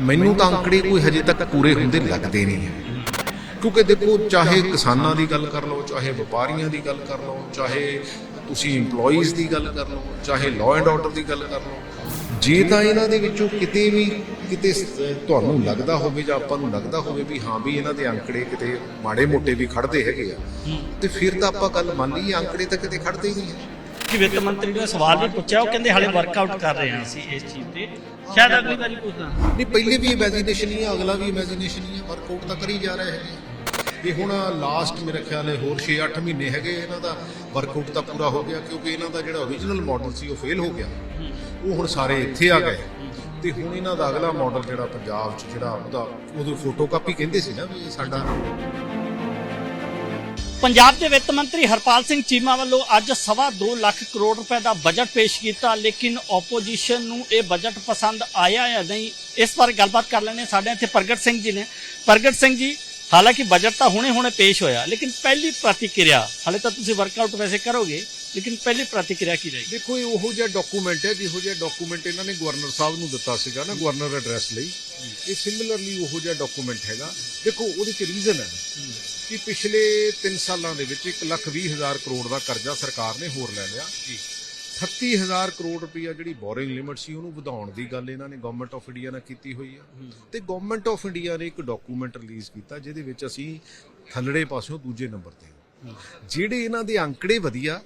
ਮੈਨੂੰ ਤਾਂ ਅੰਕੜੇ ਕੋਈ ਹਜੇ ਤੱਕ ਪੂਰੇ ਹੁੰਦੇ ਲੱਗਦੇ ਨਹੀਂ ਕਿਉਂਕਿ ਦੇਖੋ, ਚਾਹੇ ਕਿਸਾਨਾਂ ਦੀ ਗੱਲ ਕਰ ਲਓ, ਚਾਹੇ ਵਪਾਰੀਆਂ ਦੀ ਗੱਲ ਕਰ ਲਓ, ਚਾਹੇ ਤੁਸੀਂ EMPLOYEES ਦੀ ਗੱਲ ਕਰ ਲਓ, ਚਾਹੇ ਲਾਅ ਐਂਡ ਆਰਡਰ ਦੀ ਗੱਲ ਕਰ ਲਓ, ਜੇ ਤਾਂ ਇਹਨਾਂ ਦੇ ਵਿੱਚੋਂ ਕਿਤੇ ਵੀ ਕਿਤੇ ਤੁਹਾਨੂੰ ਲੱਗਦਾ ਹੋਵੇ ਜਾਂ ਆਪਾਂ ਨੂੰ ਲੱਗਦਾ ਹੋਵੇ ਵੀ ਹਾਂ ਵੀ ਇਹਨਾਂ ਦੇ ਅੰਕੜੇ ਕਿਤੇ ਮਾੜੇ ਮੋਟੇ ਵੀ ਖੜਦੇ ਹੈਗੇ ਆ, ਤੇ ਫਿਰ ਤਾਂ ਆਪਾਂ ਗੱਲ ਮੰਨ ਲਈਏ ਅੰਕੜੇ ਤਾਂ ਕਿਤੇ ਖੜਦੇ ਹੀ ਨਹੀਂ ਹੈ। ਕਿ ਵਿੱਤ ਮੰਤਰੀ ਨੇ ਸਵਾਲ ਵੀ ਪੁੱਛਿਆ, ਉਹ ਕਹਿੰਦੇ ਹਾਲੇ ਵਰਕਆਊਟ ਕਰ ਰਹੇ ਹਾਂ ਅਸੀਂ ਇਸ ਚੀਜ਼ ਤੇ। ਸ਼ਾਇਦ ਅਗਲੀ ਵਾਰੀ ਪੁੱਛਦਾ। ਨਹੀਂ, ਪਹਿਲੇ ਵੀ ਇਮੇਜਿਨੇਸ਼ਨ ਹੀ ਹੈ ਅਗਲਾ ਵੀ ਇਮੇਜਿਨੇਸ਼ਨ ਹੀ ਹੈ ਵਰਕਆਊਟ ਤਾਂ ਕਰੀ ਜਾ ਰਹੇ ਹੈਗੇ ਵੀ ਹੁਣ ਲਾਸਟ ਮੇਰੇ ਖਿਆਲ ਹੈ ਹੋਰ 6-8 ਮਹੀਨੇ ਹੈਗੇ ਇਹਨਾਂ ਦਾ ਵਰਕਆਊਟ ਤਾਂ ਪੂਰਾ ਹੋ ਗਿਆ, ਕਿਉਂਕਿ ਇਹਨਾਂ ਦਾ ਜਿਹੜਾ ਓਰੀਜਨਲ ਮਾਡਲ ਸੀ ਉਹ ਫੇਲ ਹੋ ਗਿਆ। ਉਹ ਹੁਣ ਸਾਰੇ ਇੱਥੇ ਆ ਗਏ। ਤੇ ਹੁਣ ਇਹਨਾਂ ਦਾ ਅਗਲਾ ਮਾਡਲ ਜਿਹੜਾ ਪੰਜਾਬ 'ਚ ਜਿਹੜਾ ਉਹਦਾ, ਉਹਦੀ ਫੋਟੋ ਕਾਪੀ ਕਹਿੰਦੇ ਸੀ ਨਾ ਵੀ ਇਹ ਸਾਡਾ। ਪੰਜਾਬ ਦੇ ਵਿੱਤ ਮੰਤਰੀ ਹਰਪਾਲ ਸਿੰਘ ਚੀਮਾ ਵੱਲੋਂ ਅੱਜ ਸਵਾ 2 ਲੱਖ ਕਰੋੜ ਰੁਪਏ ਦਾ ਬਜਟ ਪੇਸ਼ ਕੀਤਾ, ਲੇਕਿਨ ਆਪੋਜੀਸ਼ਨ ਨੂੰ ਇਹ ਬਜਟ ਪਸੰਦ ਆਇਆ ਜਾਂ ਨਹੀਂ, ਇਸ ਬਾਰੇ ਗੱਲਬਾਤ ਕਰ ਲੈਣੇ ਸਾਡੇ ਇੱਥੇ ਪ੍ਰਗਟ ਸਿੰਘ ਜੀ ਨੇ। ਪ੍ਰਗਟ ਸਿੰਘ ਜੀ, ਹਾਲਾਂਕਿ ਬਜਟ ਤਾਂ ਹੁਣੇ-ਹੁਣੇ ਪੇਸ਼ ਹੋਇਆ, ਲੇਕਿਨ ਪਹਿਲੀ ਪ੍ਰਤੀਕਿਰਿਆ, ਹਾਲੇ ਤਾਂ ਤੁਸੀਂ ਵਰਕਆਊਟ ਵੈਸੇ ਕਰੋਗੇ, ਲੇਕਿਨ ਪਹਿਲੀ ਪ੍ਰਤੀਕਿਰਿਆ ਕੀ ਰਹੀ ਦੇਖੋ, ਇਹ ਉਹੋ ਜਿਹਾ ਡਾਕੂਮੈਂਟ ਹੈ, ਜਿਹੋ ਜਿਹਾ ਡਾਕੂਮੈਂਟ ਇਹਨਾਂ ਨੇ ਗਵਰਨਰ ਸਾਹਿਬ ਨੂੰ ਦਿੱਤਾ ਸੀਗਾ ਨਾ ਗਵਰਨਰ ਐਡਰੈਸ ਲਈ। ਇਹ ਸਿਮਿਲਰਲੀ ਉਹੋ ਜਿਹਾ ਡਾਕੂਮੈਂਟ ਹੈਗਾ। ਦੇਖੋ, ਉਹਦੇ ਚ ਰੀਜ਼ਨ ਹੈ। ਕਿ ਪਿਛਲੇ 3 ਸਾਲਾਂ ਦੇ ਵਿੱਚ 1 ਲੱਖ 20 ਹਜ਼ਾਰ ਕਰੋੜ ਦਾ ਕਰਜ਼ਾ ਸਰਕਾਰ ਨੇ ਹੋਰ ਲੈ ਲਿਆ। ਜੀ। 38000 ਕਰੋੜ ਰੁਪਈਆ ਜਿਹੜੀ ਬੋਰਿੰਗ ਲਿਮਟ ਸੀ ਉਹਨੂੰ ਵਧਾਉਣ ਦੀ ਗੱਲ ਇਹਨਾਂ ਨੇ ਗਵਰਨਮੈਂਟ ਆਫ ਇੰਡੀਆ ਨਾਲ ਕੀਤੀ ਹੋਈ ਆ। ਤੇ ਗਵਰਨਮੈਂਟ ਆਫ ਇੰਡੀਆ ਨੇ ਇੱਕ ਡਾਕੂਮੈਂਟ ਰਿਲੀਜ਼ ਕੀਤਾ ਜਿਹਦੇ ਵਿੱਚ ਅਸੀਂ ਥੱਲੜੇ ਪਾਸਿਓਂ ਦੂਜੇ ਨੰਬਰ ਤੇ। ਜਿਹੜੇ ਇਹਨਾਂ ਦੇ ਅੰਕੜੇ ਵਧੀਆ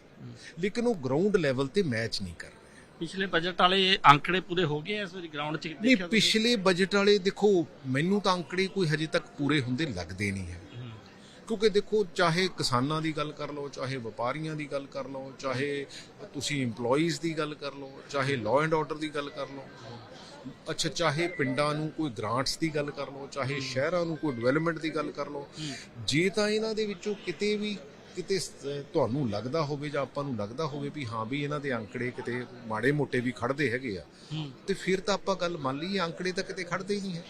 ਲੇਕਿਨ ਉਹ ਗਰਾਊਂਡ ਲੈਵਲ ਤੇ ਮੈਚ ਨਹੀਂ ਕਰ ਪਿਛਲੇ ਬਜਟ ਵਾਲੇ ਅੰਕੜੇ ਪੂਰੇ ਹੋ ਗਏ ਇਸ ਵਾਰੀ ਗਰਾਊਂਡ 'ਚ? ਨਹੀਂ ਦੇਖਿਆ ਤੁਸੀਂ? ਪਿਛਲੇ ਬਜਟ ਵਾਲੇ ਦੇਖੋ ਮੈਨੂੰ ਤਾਂ ਅੰਕੜੇ ਕੋਈ ਹਜੇ ਤੱਕ ਪੂਰੇ ਹੁੰਦੇ ਲੱਗਦੇ ਨਹੀਂ ਹੈ। ਕਿਉਂਕਿ ਦੇਖੋ ਚਾਹੇ ਕਿਸਾਨਾਂ ਦੀ ਗੱਲ ਕਰ ਲਓ ਚਾਹੇ ਵਪਾਰੀਆਂ ਦੀ ਗੱਲ ਕਰ ਲਓ ਚਾਹੇ ਤੁਸੀਂ EMPLOYEES ਦੀ ਗੱਲ ਕਰ ਲਓ ਚਾਹੇ ਲਾਅ ਐਂਡ ਆਰਡਰ ਦੀ ਗੱਲ ਕਰ ਲਓ ਅੱਛਾ ਚਾਹੇ ਪਿੰਡਾਂ ਨੂੰ ਕੋਈ ਗ੍ਰਾਂਟਸ ਦੀ ਗੱਲ ਕਰ ਲਓ ਚਾਹੇ ਸ਼ਹਿਰਾਂ ਨੂੰ ਕੋਈ ਡਿਵੈਲਪਮੈਂਟ ਦੀ ਗੱਲ ਕਰ ਲਓ ਜੇ ਤਾਂ ਇਹਨਾਂ ਦੇ ਵਿੱਚੋਂ ਕਿਤੇ ਵੀ ਕਿਤੇ ਤੁਹਾਨੂੰ ਲੱਗਦਾ ਹੋਵੇ ਜਾਂ ਆਪਾਂ ਨੂੰ ਲੱਗਦਾ ਹੋਵੇ ਵੀ ਹਾਂ ਵੀ ਇਹਨਾਂ ਦੇ ਅੰਕੜੇ ਕਿਤੇ ਮਾੜੇ ਮੋਟੇ ਵੀ ਖੜਦੇ ਹੈਗੇ ਆ ਤੇ ਫਿਰ ਤਾਂ ਆਪਾਂ ਗੱਲ ਮੰਨ ਲਈਏ ਅੰਕੜੇ ਤਾਂ ਕਿਤੇ ਖੜਦੇ ਹੀ ਨਹੀਂ ਹੈ।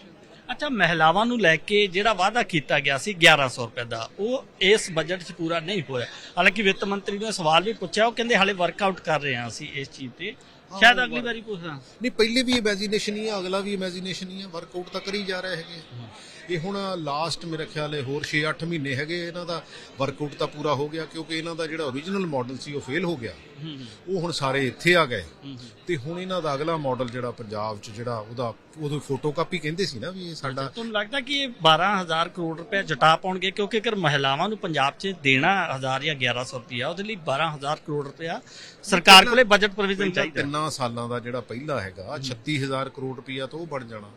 ਅੱਛਾ, ਮਹਿਲਾਵਾਂ ਨੂੰ ਲੈ ਕੇ ਜਿਹੜਾ ਵਾਅਦਾ ਕੀਤਾ ਗਿਆ ਸੀ 1100 ਰੁਪਏ ਦਾ, ਉਹ ਇਸ ਬਜਟ 'ਚ ਪੂਰਾ ਨਹੀਂ ਹੋਇਆ। ਹਾਲਾਂਕਿ ਵਿੱਤ ਮੰਤਰੀ ਨੇ ਸਵਾਲ ਵੀ ਪੁੱਛਿਆ, ਉਹ ਕਹਿੰਦੇ ਹਾਲੇ ਵਰਕਆਊਟ ਕਰ ਰਹੇ ਹਾਂ ਅਸੀਂ ਇਸ ਚੀਜ਼ ਤੇ। ਸ਼ਾਇਦ ਅਗਲੀ ਵਾਰੀ ਪੁੱਛਦਾ। ਨਹੀਂ ਪਹਿਲੇ ਵੀ ਇਮੇਜਿਨੇਸ਼ਨ ਹੀ ਹੈ ਅਗਲਾ ਵੀ ਇਮੇਜਿਨੇਸ਼ਨ ਹੀ ਹੈ ਵਰਕਆਊਟ ਤਾਂ ਕਰੀ ਜਾ ਰਹੇ ਹੈਗੇ ਇਹ ਹੁਣ ਲਾਸਟ ਮੇਰੇ ਖਿਆਲ ਹੈ ਹੋਰ 6-8 ਮਹੀਨੇ ਹੈਗੇ ਇਹਨਾਂ ਦਾ ਵਰਕਆਊਟ ਤਾਂ ਪੂਰਾ ਹੋ ਗਿਆ ਕਿਉਂਕਿ ਇਹਨਾਂ ਦਾ ਜਿਹੜਾ ਓਰੀਜਨਲ ਮਾਡਲ ਸੀ ਉਹ ਫੇਲ ਹੋ ਗਿਆ। ਉਹ ਹੁਣ ਸਾਰੇ ਇੱਥੇ ਆ ਗਏ। ਤੇ ਹੁਣ ਇਹਨਾਂ ਦਾ ਅਗਲਾ ਮਾਡਲ ਜਿਹੜਾ ਪੰਜਾਬ 'ਚ ਜਿਹੜਾ ਉਹਦਾ ਉਹਦੀ ਫੋਟੋ ਕਾਪੀ ਕਹਿੰਦੇ ਸੀ ਨਾ ਵੀ ਇਹ ਸਾਡਾ ਤੁਹਾਨੂੰ ਲੱਗਦਾ ਕਿ ਇਹ 12000 ਕਰੋੜ ਰੁਪਏ ਜਟਾ ਪਾਉਣਗੇ ਕਿਉਂਕਿ ਅਗਰ ਮਹਿਲਾਵਾਂ ਨੂੰ ਪੰਜਾਬ 'ਚ ਦੇਣਾ 1000 ਜਾਂ 1100 ਰੁਪਇਆ ਉਹਦੇ ਲਈ 12000 ਕਰੋੜ ਰੁਪਇਆ ਸਰਕਾਰ ਕੋਲੇ ਬਜਟ ਪ੍ਰੋਵੀਜ਼ਨ ਚਾਹੀਦਾ। ਤਿੰਨਾਂ ਸਾਲਾਂ ਦਾ ਜਿਹੜਾ ਪਹਿਲਾ ਹੈਗਾ 36000 ਕਰੋੜ ਰੁਪਈਆ ਤਾਂ ਉਹ ਬਣ ਜਾਣਾ।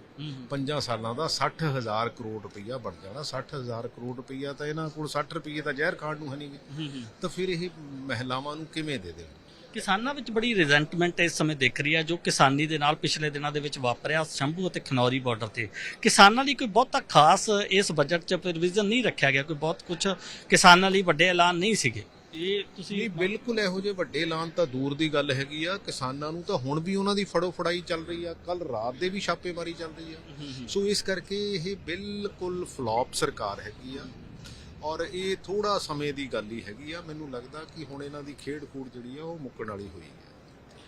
ਪੰਜਾਂ ਸਾਲਾਂ ਦਾ 60000 ਕਰੋੜ ਰੁਪਈਆ ਬਣ ਜਾਣਾ। 60000 ਕਰੋੜ ਰੁਪਈਆ ਤਾਂ ਇਹਨਾਂ ਕੋਲ 60 ਰੁਪਈਏ ਤਾਂ ਜ਼ਹਿਰ ਖਾਣ ਨੂੰ ਹੈ ਨਹੀਂ ਤਾਂ ਫਿਰ ਇਹ ਮਹਿਲਾਵਾਂ ਨੂੰ ਕਿਵੇਂ ਦੇ ਦੇਣ? ਕਿਸਾਨਾਂ ਵਿੱਚ ਬੜੀ ਰਿਜ਼ੈਂਟਮੈਂਟ ਇਸ ਸਮੇਂ ਦਿਖ ਰਹੀ ਹੈ ਜੋ ਕਿਸਾਨੀ ਦੇ ਨਾਲ ਪਿਛਲੇ ਦਿਨਾਂ ਦੇ ਵਿੱਚ ਵਾਪਰਿਆ ਸ਼ੰਭੂ ਅਤੇ ਖਨੌਰੀ ਬਾਰਡਰ ਤੇ। ਕਿਸਾਨਾਂ ਲਈ ਕੋਈ ਬਹੁਤਾ ਖਾਸ ਇਸ ਬਜਟ 'ਚ ਪ੍ਰੋਵੀਜ਼ਨ ਨਹੀਂ ਰੱਖਿਆ ਗਿਆ ਕੋਈ ਬਹੁਤ ਕੁਝ ਕਿਸਾਨਾਂ ਲਈ ਵੱਡੇ ਐਲਾਨ ਨਹੀਂ ਸੀਗੇ। ਇਹ ਤੁਸੀਂ ਨਹੀਂ ਬਿਲਕੁਲ ਇਹੋ ਜਿਹੇ ਵੱਡੇ ਐਲਾਨ ਤਾਂ ਦੂਰ ਦੀ ਗੱਲ ਹੈਗੀ ਆ। ਕਿਸਾਨਾਂ ਨੂੰ ਤਾਂ ਹੁਣ ਵੀ ਉਹਨਾਂ ਦੀ ਫੜੋ ਫੜਾਈ ਚੱਲ ਰਹੀ ਆ। ਕੱਲ ਰਾਤ ਦੇ ਵੀ ਛਾਪੇਮਾਰੀ ਚੱਲ ਰਹੀ ਆ। ਸੋ ਇਸ ਕਰਕੇ ਇਹ ਬਿਲਕੁਲ ਫਲॉप ਸਰਕਾਰ ਹੈਗੀ ਆ। ਔਰ ਇਹ ਥੋੜਾ ਸਮੇਂ ਦੀ ਗੱਲ ਹੀ ਹੈਗੀ ਆ। ਮੈਨੂੰ ਲੱਗਦਾ ਕਿ ਹੁਣ ਇਹਨਾਂ ਦੀ ਖੇਡ ਖੂਡ ਜਿਹੜੀ ਆ ਉਹ ਮੁੱਕਣ ਵਾਲੀ ਹੋਈ ਹੈ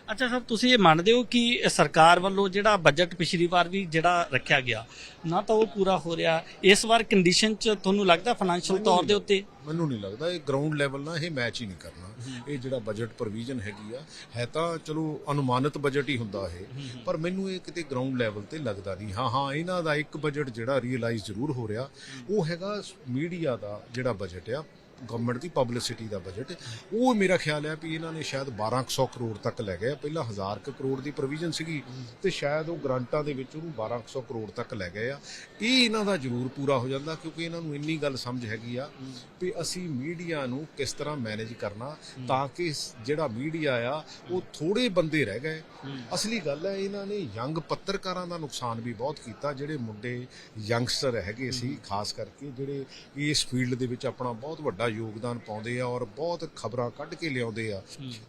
ਅੱਛਾ ਸਰ ਤੁਸੀਂ ਇਹ ਮੰਨਦੇ ਹੋ ਕਿ ਸਰਕਾਰ ਵੱਲੋਂ ਜਿਹੜਾ ਬਜਟ ਪਿਛਲੀ ਵਾਰ ਵੀ ਜਿਹੜਾ ਰੱਖਿਆ ਗਿਆ ਨਾ ਤਾਂ ਉਹ ਪੂਰਾ ਹੋ ਰਿਹਾ ਇਸ ਵਾਰ ਕੰਡੀਸ਼ਨ 'ਚ ਤੁਹਾਨੂੰ ਲੱਗਦਾ ਫਾਈਨੈਂਸ਼ੀਅਲ ਤੌਰ ਦੇ ਉੱਤੇ? ਮੈਨੂੰ ਨਹੀਂ ਲੱਗਦਾ ਇਹ ਗਰਾਊਂਡ ਲੈਵਲ ਨਾਲ ਇਹ ਮੈਚ ਹੀ ਨਹੀਂ ਕਰਨਾ। ਇਹ ਜਿਹੜਾ ਬਜਟ ਪ੍ਰੋਵੀਜ਼ਨ ਹੈਗੀ ਆ ਹੈ ਤਾਂ ਚਲੋ ਅਨੁਮਾਨਿਤ ਬਜਟ ਹੀ ਹੁੰਦਾ ਇਹ ਪਰ ਮੈਨੂੰ ਇਹ ਕਿਤੇ ਗਰਾਊਂਡ ਲੈਵਲ ਤੇ ਲੱਗਦਾ ਨਹੀਂ। ਹਾਂ ਹਾਂ ਇਹਨਾਂ ਦਾ ਇੱਕ ਬਜਟ ਜਿਹੜਾ ਰੀਅਲਾਈਜ਼ ਜ਼ਰੂਰ ਹੋ ਰਿਹਾ ਉਹ ਹੈਗਾ ਮੀਡੀਆ ਦਾ ਜਿਹੜਾ ਬਜਟ ਆ ਗਵਰਨਮੈਂਟ ਦੀ ਪਬਲਿਸਿਟੀ ਦਾ ਬਜਟ ਉਹ ਮੇਰਾ ਖਿਆਲ ਹੈ ਵੀ ਇਹਨਾਂ ਨੇ ਸ਼ਾਇਦ 1200 ਕਰੋੜ ਤੱਕ ਲੈ ਗਏ। ਆ। ਪਹਿਲਾਂ 1000 ਕੁ ਕਰੋੜ ਦੀ ਪ੍ਰੋਵੀਜ਼ਨ ਸੀਗੀ ਤੇ ਸ਼ਾਇਦ ਉਹ ਗ੍ਰਾਂਟਾਂ ਦੇ ਵਿੱਚ ਉਹਨੂੰ 1200 ਕਰੋੜ ਤੱਕ ਲੈ ਗਏ ਆ। ਇਹ ਇਹਨਾਂ ਦਾ ਜ਼ਰੂਰ ਪੂਰਾ ਹੋ ਜਾਂਦਾ ਕਿਉਂਕਿ ਇਹਨਾਂ ਨੂੰ ਇੰਨੀ ਗੱਲ ਸਮਝ ਹੈਗੀ ਆ ਵੀ ਅਸੀਂ ਮੀਡੀਆ ਨੂੰ ਕਿਸ ਤਰ੍ਹਾਂ ਮੈਨੇਜ ਕਰਨਾ ਤਾਂ ਕਿ ਜਿਹੜਾ ਮੀਡੀਆ ਆ, ਉਹ ਥੋੜੇ ਬੰਦੇ ਰਹਿ ਗਏ। ਅਸਲੀ ਗੱਲ ਹੈ ਇਹਨਾਂ ਨੇ ਯੰਗ ਪੱਤਰਕਾਰਾਂ ਦਾ ਨੁਕਸਾਨ ਵੀ ਬਹੁਤ ਕੀਤਾ, ਜਿਹੜੇ ਮੁੰਡੇ ਯੰਗਸਟਰ ਹੈਗੇ ਸੀ, ਖਾਸ ਕਰਕੇ ਜਿਹੜੇ ਇਸ ਫੀਲਡ ਦੇ ਵਿੱਚ ਆਪਣਾ ਬਹੁਤ ਵੱਡਾ ਯੋਗਦਾਨ ਪਾਉਂਦੇ ਆ ਔਰ ਬਹੁਤ ਖਬਰਾਂ ਕੱਢ ਕੇ ਲਿਆਉਂਦੇ ਆ।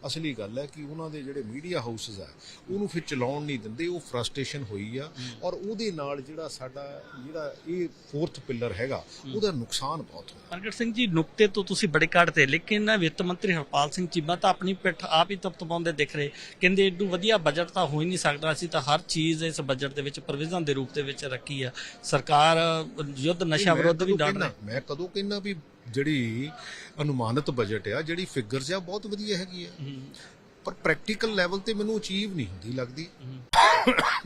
ਅਸਲੀ ਗੱਲ ਹੈ ਕਿ ਉਹਨਾਂ ਦੇ ਜਿਹੜੇ ਮੀਡੀਆ ਹਾਊਸਸ ਆ ਉਹਨੂੰ ਫਿਰ ਚਲਾਉਣ ਨਹੀਂ ਦਿੰਦੇ ਉਹ ਫਰਸਟ੍ਰੇਸ਼ਨ ਹੋਈ ਆ। ਔਰ ਉਹਦੇ ਨਾਲ ਜਿਹੜਾ ਸਾਡਾ ਜਿਹੜਾ ਇਹ ਫੋਰਥ ਪਿਲਰ ਹੈਗਾ ਉਹਦਾ ਨੁਕਸਾਨ ਬਹੁਤ ਹੋਇਆ। ਪ੍ਰਗਟ ਸਿੰਘ ਜੀ ਨੁਕਤੇ ਤੋਂ ਤੁਸੀਂ ਬੜੇ ਕੱਢਦੇ ਲੇਕਿਨ ਵਿੱਤ ਮੰਤਰੀ ਹਰਪਾਲ ਸਿੰਘ ਚੀਮਾ ਤਾਂ ਆਪਣੀ ਪਿੱਠ ਆਪ ਹੀ ਤਪਤਪਾਉਂਦੇ ਦਿਖ ਰਹੇ। ਕਹਿੰਦੇ ਏਡੂ ਵਧੀਆ ਬਜਟ ਤਾਂ ਹੋ ਹੀ ਨਹੀਂ ਸਕਦਾ ਅਸੀਂ ਤਾਂ ਹਰ ਚੀਜ਼ ਇਸ ਬਜਟ ਦੇ ਵਿੱਚ ਪ੍ਰੋਵੀਜ਼ਨ ਦੇ ਰੂਪ ਦੇ ਵਿੱਚ ਰੱਖੀ ਆ। ਸਰਕਾਰ ਯੁੱਧ ਨਸ਼ਾ ਵਿਰੁੱਧ ਵੀ ਰਹੀ। ਮੈਂ ਕਦੋਂ ਕਹਿੰਨਾ ਵੀ ਜਿਹੜੀ ਅਨੁਮਾਨਿਤ ਬਜਟ ਆ ਜਿਹੜੀ ਫਿਗਰਸ ਆ ਬਹੁਤ ਵਧੀਆ ਹੈਗੀ ਆ। ਪਰ ਪ੍ਰੈਕਟੀਕਲ ਲੈਵਲ ਤੇ ਮੈਨੂੰ ਅਚੀਵ ਨਹੀਂ ਹੁੰਦੀ ਲੱਗਦੀ।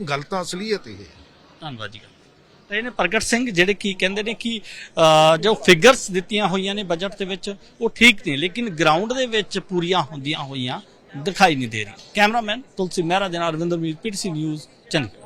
ਗੱਲ ਤਾਂ ਅਸਲੀਅਤ ਇਹ ਹੈ। ਧੰਨਵਾਦ ਜੀ। ਤਾਂ ਇਹਨੇ ਪ੍ਰਗਟ ਸਿੰਘ ਜਿਹੜੇ ਕੀ ਕਹਿੰਦੇ ਨੇ ਕਿ ਜੋ ਫਿਗਰਸ ਦਿੱਤੀਆਂ ਹੋਈਆਂ ਨੇ ਬਜਟ ਦੇ ਵਿੱਚ ਉਹ ਠੀਕ ਨੇ ਲੇਕਿਨ ਗਰਾਊਂਡ ਦੇ ਵਿੱਚ ਪੂਰੀਆਂ ਹੁੰਦੀਆਂ ਹੋਈਆਂ ਦਿਖਾਈ ਨਹੀਂ ਦੇ ਰਹੀ ਕੈਮਰਾਮੈਨ ਤੁਲਸੀ ਮਹਿਰਾ ਦੇ ਨਾਲ ਰਵਿੰਦਰ ਮੀਰ ਪੀਟੀਸੀ ਨਿਊਜ਼ ਚੰਡੀਗੜ੍ਹ।